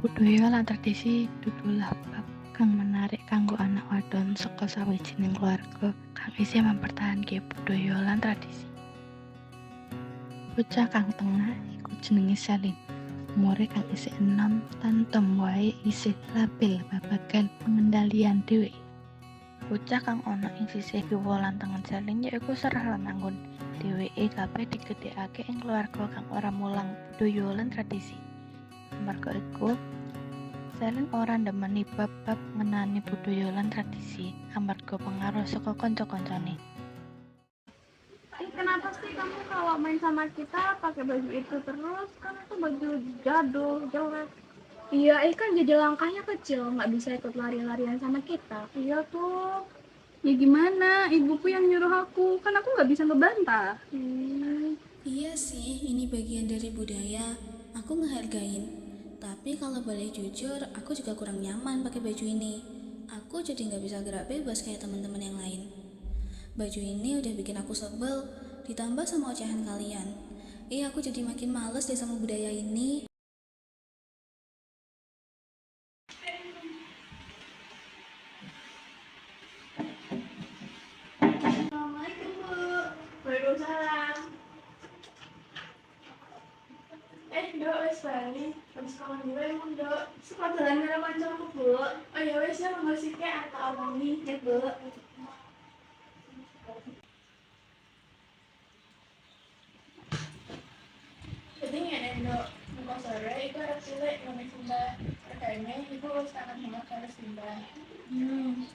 Budaya lan tradisi dudulah bab kang menarik kanggo anak wadon saka sawijining keluarga kang isih mempertahanke budaya lan tradisi. Bocah kang tengah iku jenenge Selin. Umure kang isih enom tantem wae isih labil babagan pengendalian dhewe. Bocah kang ana ing sisih kiwa lan tengen Selin yaiku serah lan anggun. Dheweke kabeh digedhekake ing keluarga kang ora mulang budaya lan tradisi. Amarga iku, Selin ora ndemeni bab-bab ngenani budaya lan tradisi amarga pengaruh saka kanca-kancane. Eh, kenapa sih kamu kalau main sama kita pakai baju itu terus? Kan itu baju jadul, jelek. Iya, eh kan jadi langkahnya kecil, nggak bisa ikut lari-larian sama kita. Iya tuh. Ya gimana? Ibuku yang nyuruh aku, kan aku nggak bisa ngebantah. Hmm. Iya sih, ini bagian dari budaya. Aku ngehargain. Tapi kalau boleh jujur, aku juga kurang nyaman pakai baju ini. Aku jadi nggak bisa gerak bebas kayak teman-teman yang lain. Baju ini udah bikin aku sebel, ditambah sama ocehan kalian. Eh, aku jadi makin males deh sama budaya ini. Eh, Dok, wes bali. Habis kawan juga emang, Dok. Sepatulan karo kancaku, Bu. Oh ya wes ya sithik atau omongi ya, Bu. Jadi ngene, Dok. Muka sore itu ada cilik nang simbah. Regane iku wis tak kenal karo simbah. Hmm.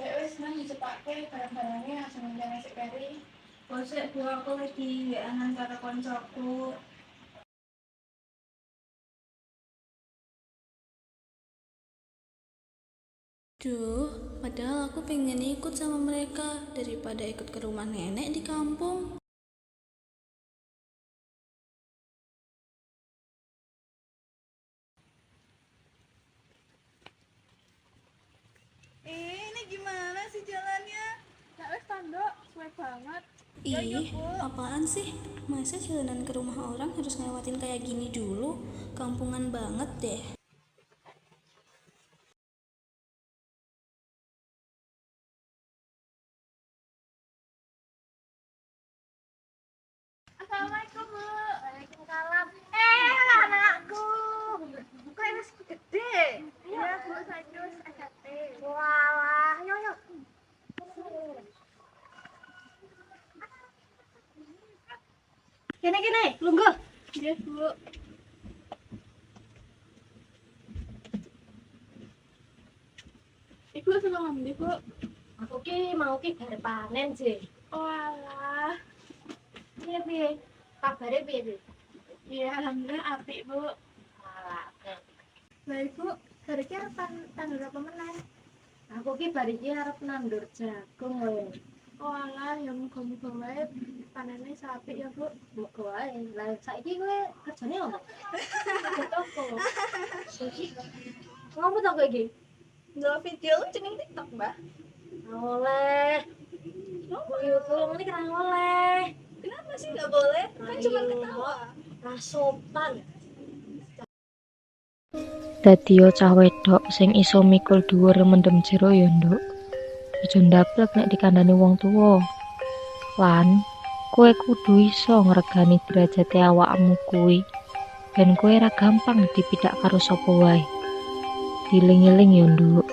Kayak wis nang dicepake barang-barangnya langsung nang nasi kari. Kosek bu aku lagi anan karo koncoku. Duh, padahal aku pengen ikut sama mereka daripada ikut ke rumah nenek di kampung. Eh, ini gimana sih jalannya? Nah, wes tandok, suwe banget. Ih, apaan sih? Masa jalanan ke rumah orang harus ngelewatin kayak gini dulu? Kampungan banget deh. Gede? Iya bu, saya SMP. Walah, yo yo. Kene kene, lungguh. Iya bu. Ibu seneng ngendi bu? Aku ki mau ki bare panen sih. Walah. Piye piye? Kabare piye piye? Iya, alhamdulillah apik bu. Alah. Lah ibu, hari ini apa tanggal berapa menang? aku ki bare iki arep nandur jagung lho. Walah, ya muga-muga wae panennya sapi ya bu. Muga wae. Lah saiki kowe kerjane opo? Kerja toko. Saiki ngopo to kowe iki? Ndelok video jeneng TikTok, Mbak. Oleh. Kok yo kowe ngene kan oleh. Kenapa sih nggak boleh? Kan cuma ketawa. Sopan. Dadi cah wedok sing iso mikul dhuwur mendem jero yo, Nduk. Aja ndaplek nek dikandani wong tuwa. Lan kowe kudu iso ngregani derajate awakmu kuwi. Ben kowe ra gampang dipidak karo sapa wae. Diling-iling yo, Nduk.